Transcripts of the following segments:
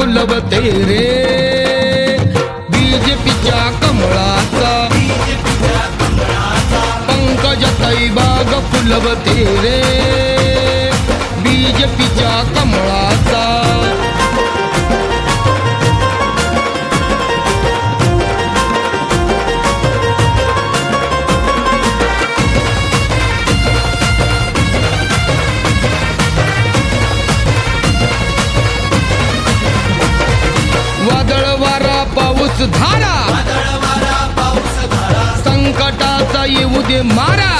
पंकजाताई बाग फुलवते रे बीजेपीच्या कमळाचा. पंकज तैबाग फुलवते रे बीज पिचा कमळा पाऊस धारा. संकटाचा येऊ दे मारा.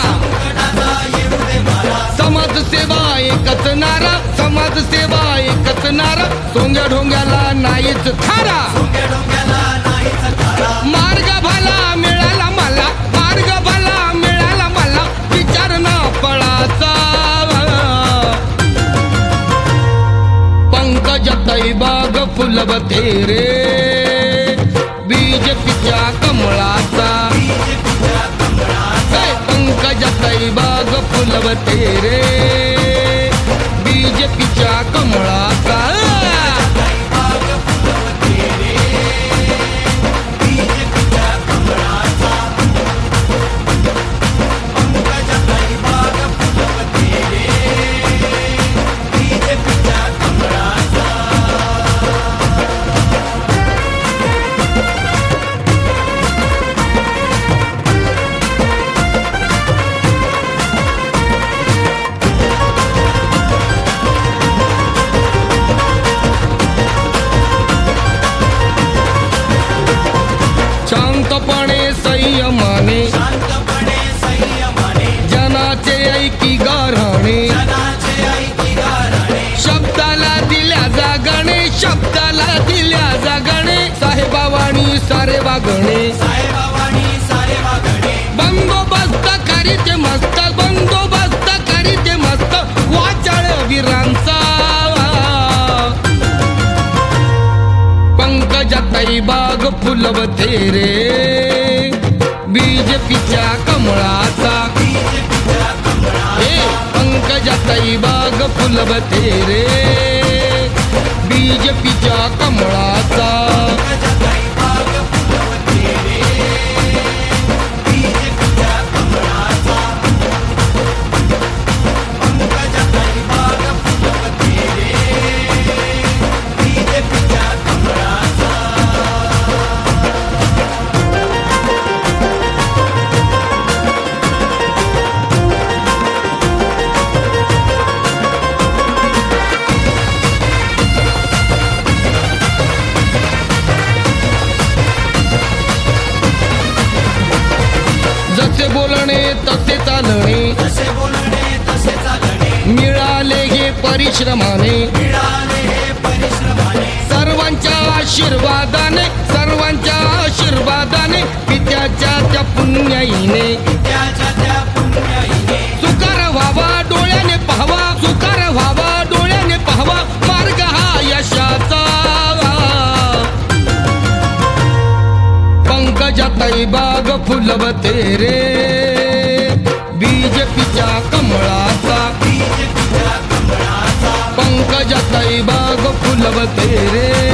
समाजसेवा एकच नारा. समाजसेवा एकच नारा. सोंग्या ढोंग्याला नाहीच थारा. मार्ग भला मिळाला मला. मार्ग भला मिळाला मला. विचार ना पळाचा. पंकज तैबाग फुलवते रे. बीजेपीच्या कमळाचा. पंकजा पंकजाताई बाग फुलवते. जागणे शब्दाला दिल्या जागणे साहेबावाणी सारे वागणे बंदोबस्त करीते मस्त बंदोबस्त करीते मस्त. वाचाळ वीरांचा. पंकजाताई बाग फुलवते रे बीजेपीच्या कमळाचा. पंकजाताई बाग फुलवते रे बीजेपीच्या कमळाचा. चालणे मिळाले हे परिश्रमाने. सर्वांच्या आशीर्वादाने सर्वांच्या आशीर्वादाने पित्याच्या त्या पुण्याईने. सुकार व्हावा डोळ्याने पाहावा सुकार व्हावा डोळ्याने पाहावा मार्ग हा यशाचा. पंकजाताई बाग फुलवते रे. बाग फुलवते